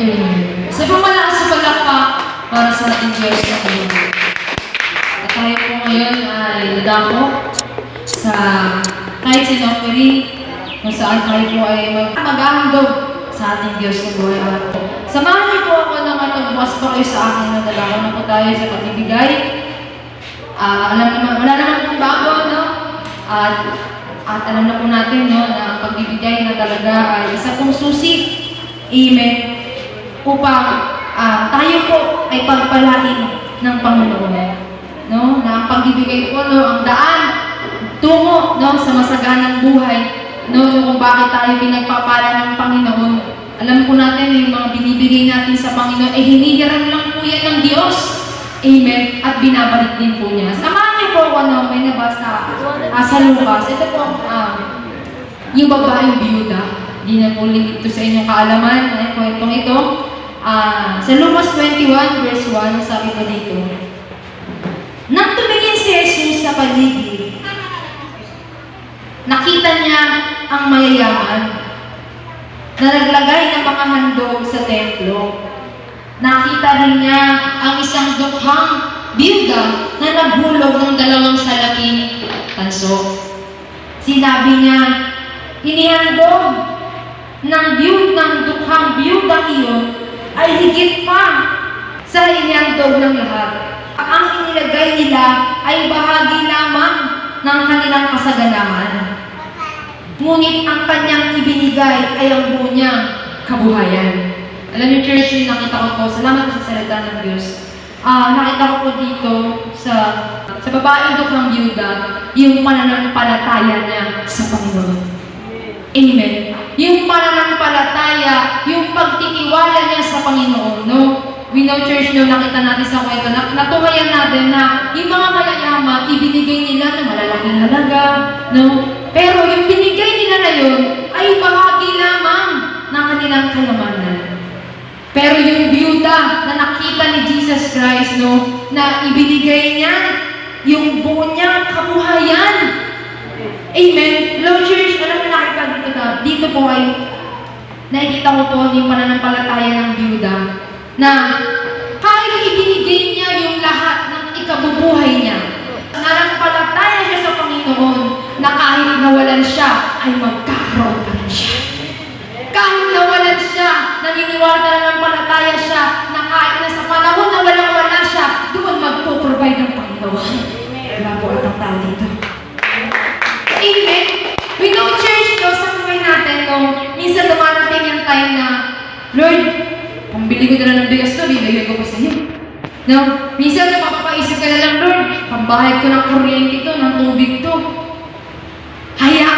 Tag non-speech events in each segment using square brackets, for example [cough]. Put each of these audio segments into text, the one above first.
Amen. Sa pamalakas sa palakpak para sa ating Diyos na Panginoon. At tayo po ngayon ay dadako sa kahit sinofering kung saan tayo po ay mag maghahandog sa ating Diyos na buhay at Samahan niyo po ako na matagbukas pa kayo sa akin na dadako na po tayo sa pagbibigay. Ah, alam naman, wala naman pong bago, no? At, at alam na po natin, no, na pagbibigay na talaga ay isa pong susi. Amen upang ah, tayo po ay pagpalain ng Panginoon. No? Na ang pagbibigay po, no, ang daan, tungo no, sa masaganang buhay, no, kung bakit tayo pinagpapala ng Panginoon. Alam po natin, yung mga binibigay natin sa Panginoon, eh hinihiram lang po yan ng Diyos. Amen. At binabalik din po niya. Samahan niyo po ako, no, may nabasa ah, sa Lucas. Ito po, ah, yung babaeng biyuda. Hindi na po lingit ito sa inyong kaalaman. Ay, kwentong ito. Ah, sa Lucas 21 verse 1, sabi ko dito, Nang tumingin si Jesus sa paligid, nakita niya ang mayayaman na naglagay ng mga handog sa templo. Nakita rin niya ang isang dukhang biyuda na naghulog ng dalawang salaking tanso. Sinabi niya, inihandog ng biyud ng dukhang biyuda iyon ay higit pa sa inihandog ng lahat. Ang inilagay nila ay bahagi lamang ng kanilang kasaganahan. Ngunit ang kanyang ibinigay ay ang buo kabuhayan. Alam niyo, church, yung nakita ko po, salamat sa salita ng Diyos. Ah, nakita ko po dito sa sa babaeng dukhang biyuda, yung pananampalataya niya sa Panginoon. Amen. Yung pananampalataya, yung pagtitiwala niya sa Panginoon, no? We know church, no, nakita natin sa kwento, na, natuhayan natin na yung mga mayayaman, ibinigay nila ng malalaking halaga, no? Pero yung binigay nila na yun, ay bahagi lamang ng kanilang kayamanan. Pero yung byuda na nakita ni Jesus Christ, no, na ibinigay niya yung buo niyang kabuhayan. Amen. Lord Church, alam mo nakita dito po ay nakikita ko po yung pananampalataya ng byuda na kahit ibinigay niya yung lahat ng ikabubuhay niya, nanampalataya siya sa Panginoon na kahit nawalan siya, ay magkakaroon pa rin siya. Kahit nawalan siya, naniniwala na ng palataya siya, na kahit na sa panahon na walang-wala siya, doon magpo-provide ng Panginoon. Wala po at ang tao dito. Amen. We know church, no, sa buhay natin, no, minsan dumarating yung time na, Lord, bili ko na lang ng bigas to, bibigay ko pa sa iyo. No, minsan napapaisip ka na lang, Lord, pambayad ko ng kuryente to, ng tubig to. Haya,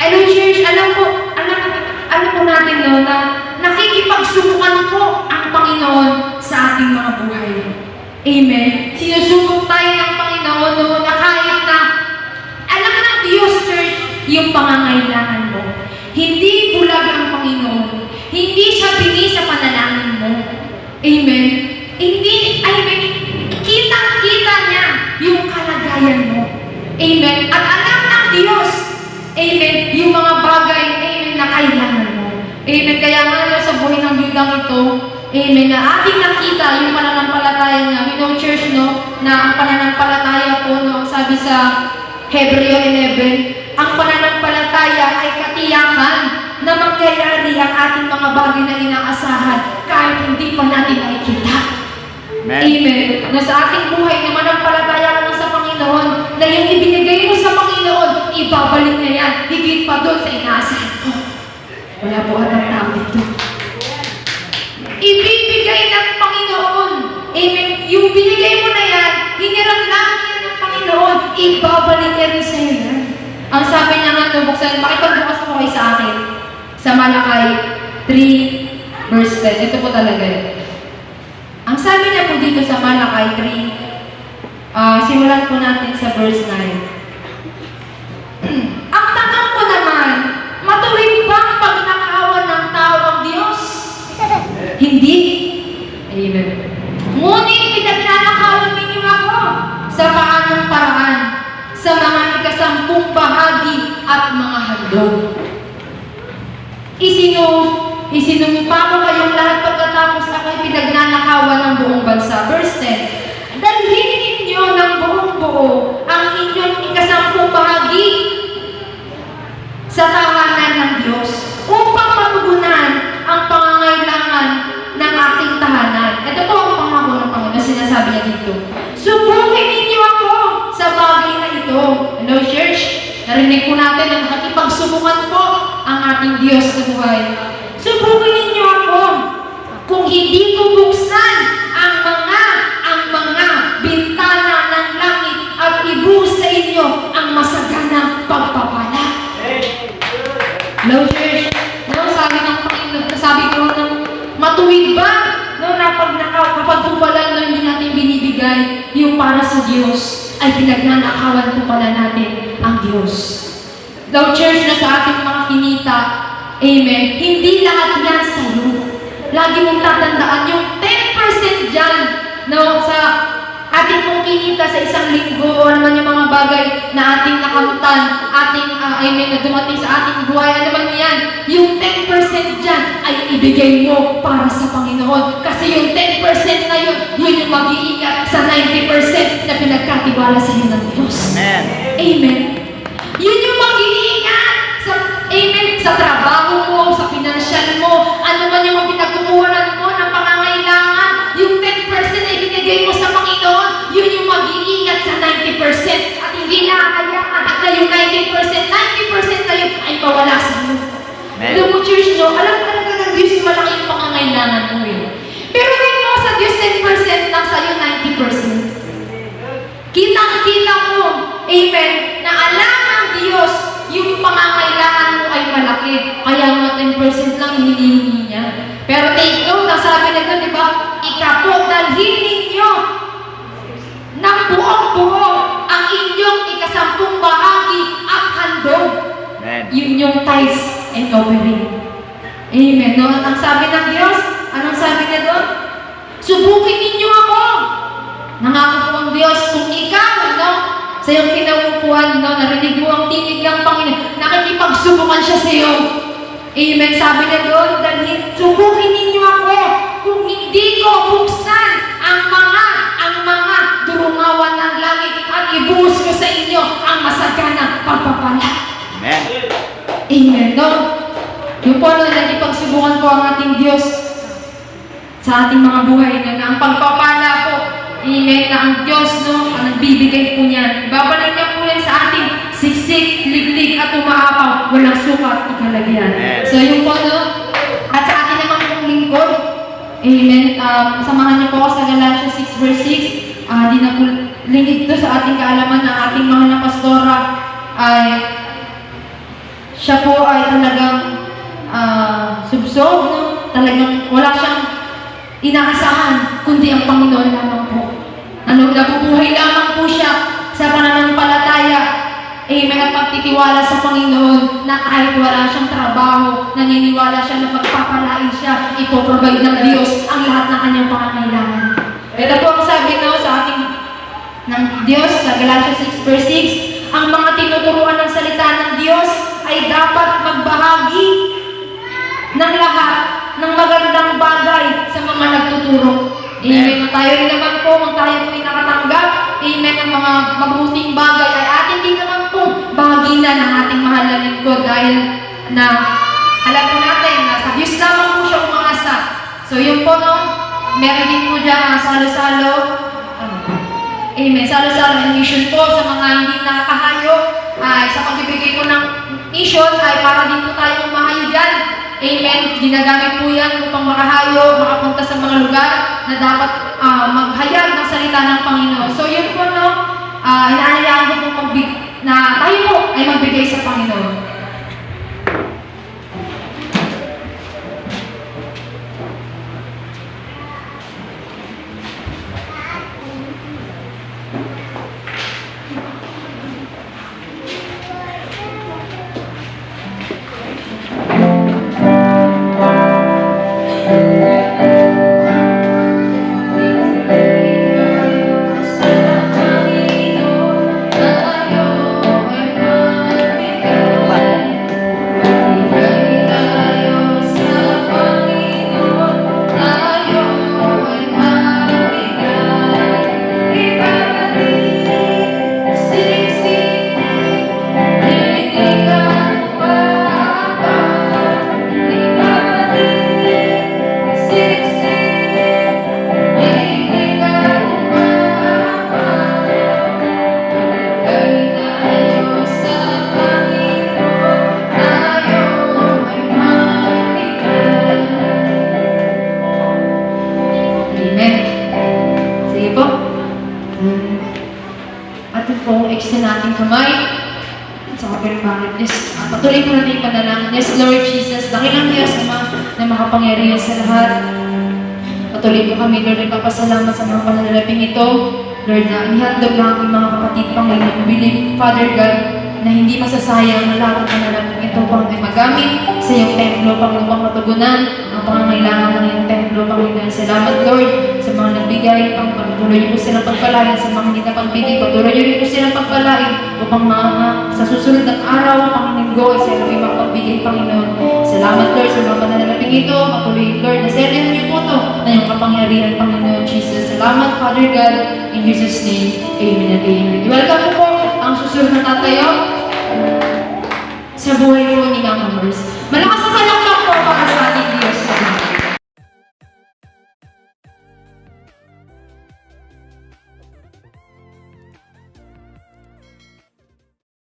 ano church, alam po, alam, alam po natin no, na nakikipagsubukan po ang Panginoon sa ating mga buhay. Amen. Sinusubok tayo ng Panginoon no, na kahit na alam ng Diyos, church, yung pangangailangan mo. Hindi bulag ang Panginoon. Hindi siya bini sa panalangin. Amen. Hindi, I mean, kitang-kita niya yung kalagayan mo. Amen. At alam ng Diyos, Amen, yung mga bagay, Amen, na kailangan mo. Amen. Kaya nga sa buhay ng bidang ito, Amen, na ating nakita yung pananampalataya niya. We know, church, no, na ang pananampalataya po, no, sabi sa Hebreo 11, ang pananampalataya ay katiyakan na mangyayari ang ating mga bagay na inaasahan kahit hindi pa natin nakikita. Amen. Amen. Na sa ating buhay na manampalataya ka na sa Panginoon, na yung ibinigay mo sa Panginoon, ibabalik na yan, higit pa doon sa inaasahan ko. Wala po ang tao dito. Ibibigay ng Panginoon. Amen. Yung binigay mo na yan, hiniram lang yan ng Panginoon, ibabalik niya rin sa iyo yan. Ang sabi niya nga buksan, makipagbukas mo kayo sa akin. Sa Malakay 3, verse 10. Ito po talaga yun. Ang sabi niya po dito sa Malakay 3, ah, simulan po natin sa verse 9. [clears throat] ang tanong ko naman, matuwid ba ang pagnakawan ng tao ang Diyos? Hindi. Amen. Ngunit pinagnanakawan ninyo ako sa paanong paraan, sa mga ikasampung bahagi at mga handog. Isinu isinumpa ko kayong lahat pagkatapos ako'y pinagnanakawan ng buong bansa. Verse 10, Dalhin ninyo ng buong buo ang inyong ikasampung bahagi sa tahanan ng Diyos upang matugunan ang pangangailangan ng aking tahanan. Ito po ang pangako ng Panginoon na sinasabi niya dito. Subukin ninyo ako sa bagay na ito. Hello, church? Narinig po natin na nakikipagsubukan po ang ating Diyos sa buhay. Subukin ninyo ako kung hindi ko buksan ang mga ang mga bintana ng langit at ibuhos sa inyo ang masaganang pagpapala. Hello, church. No, sabi ng Panginoon, sabi ko ng matuwid ba? No, na pag naka, kapag po pala no, hindi natin binibigay yung para sa Diyos, ay pinagnanakawan po pala natin ang Diyos. Hello, church, na sa ating mga kinita, Amen. Hindi lahat yan sa'yo. Lagi mong tatandaan yung 10% dyan, no, sa ating pong kinita sa isang linggo o naman yung mga bagay na ating nakamtan, ating, uh, I mean, na dumating sa ating buhay, ano man yan, yung 10% dyan ay ibigay mo para sa Panginoon. Kasi yung 10% na yun, yun yung mag-iingat sa 90% na pinagkatiwala sa iyo ng Diyos. Amen. Amen. Yun yung amen, sa trabaho mo, Kaya nga 10% lang hinihingi niya. Pero take note, nasabi na doon, di ba? Ikapo, dalhin ninyo ng buong buo ang inyong ikasampung bahagi at handog. Yun yung tithes and offering. Amen. No? At ang sabi ng Diyos, anong sabi niya doon? Subukin ninyo ako. Nangako ang Diyos, kung ikaw, ano, sa iyong kinaupuan, no, narinig mo ang tinig ng Panginoon, nakikipagsubukan siya sa iyo. Amen. Sabi niya doon, dalhin, subukin ninyo ako kung hindi ko buksan ang mga, ang mga durungawan ng langit at ibuhos ko sa inyo ang masagana pagpapala. Amen. Amen. No? Yung po, no, nagipagsubukan po ang ating Diyos sa ating mga buhay na, na ang pagpapala po, Amen, na ang Diyos, no, ang nagbibigay po niyan. Babalik niya siksik, liglig, at umaapaw, walang sukat at kalagyan. Amen. So, yung po, no, at sa atin naman pong lingkod, Amen. Um, samahan niyo po ako sa Galatians 6 verse 6. Ah, di na po lingid to sa ating kaalaman ng ating mga napastora ay siya po ay talagang ah, subsob, no? Talagang wala siyang inaasahan, kundi ang Panginoon lamang po. Ano, nabubuhay lamang po siya pagtitiwala sa Panginoon na kahit wala siyang trabaho, naniniwala siya na pagpapalain siya, ipoprovide ng Diyos ang lahat ng kanyang pangangailangan. Ito po ang sabi no, sa ating ng Diyos sa Galatians 6 verse 6, ang mga tinuturuan ng salita ng Diyos ay dapat magbahagi ng lahat ng magandang bagay sa mga nagtuturo. Amen. Amen. Tayo rin naman po, kung tayo po ay nakatanggap, Amen, ang mga mabuting bagay ay atin din naman bahagi na ng ating mahal na lingkod dahil na alam po natin na sa Diyos lamang po siya umasa. So yun po no, meron din po dyan ang salo-salo. Ano? Amen. Salo-salo and mission po sa mga hindi nakakahayo. Ay, sa pagbibigay po ng mission ay para din po tayo mahayo dyan. Amen. Ginagamit po yan upang makahayo, makapunta sa mga lugar na dapat ah, maghayag ng salita ng Panginoon. So yun po no, uh, inaanayaan ko po magbig- na tayo po ay magbigay sa Panginoon. Sige po. At po ang extra nating kamay. At saka pinapangit. Yes, ah, patuloy ko na yung panalangin. Yes, Lord Jesus, dakilang Diyos, Ama, na makapangyarihan sa lahat. Patuloy po kami, Lord, nagpapasalamat sa mga pananalapin ito. Lord, na inihandog lang ang mga kapatid Panginoon. Believe, Father God, na hindi masasayang na lahat ang panalangin ito pang magamit sa iyong templo, Panginoon, pang matugunan ang pangangailangan ng iyong templo, Panginoon. Salamat, Lord, sa mga nagbigay, Panginoon. Patuloy niyo po silang pagpalain sa mga hindi na pagbigay. Patuloy niyo po silang pagpalain upang mga sa susunod ng araw, Panginoon, go, sa iyong mapagbigay, Panginoon. Salamat, Lord, sa mga pananalaping ito. Patuloy, Lord, na seryohan niyo po ito na iyong kapangyarihan, Panginoon Jesus. Salamat, Father God, in Jesus' name. Amen and amen. Welcome po ang susunod na tatayo sa buhay po ni Mama Mars.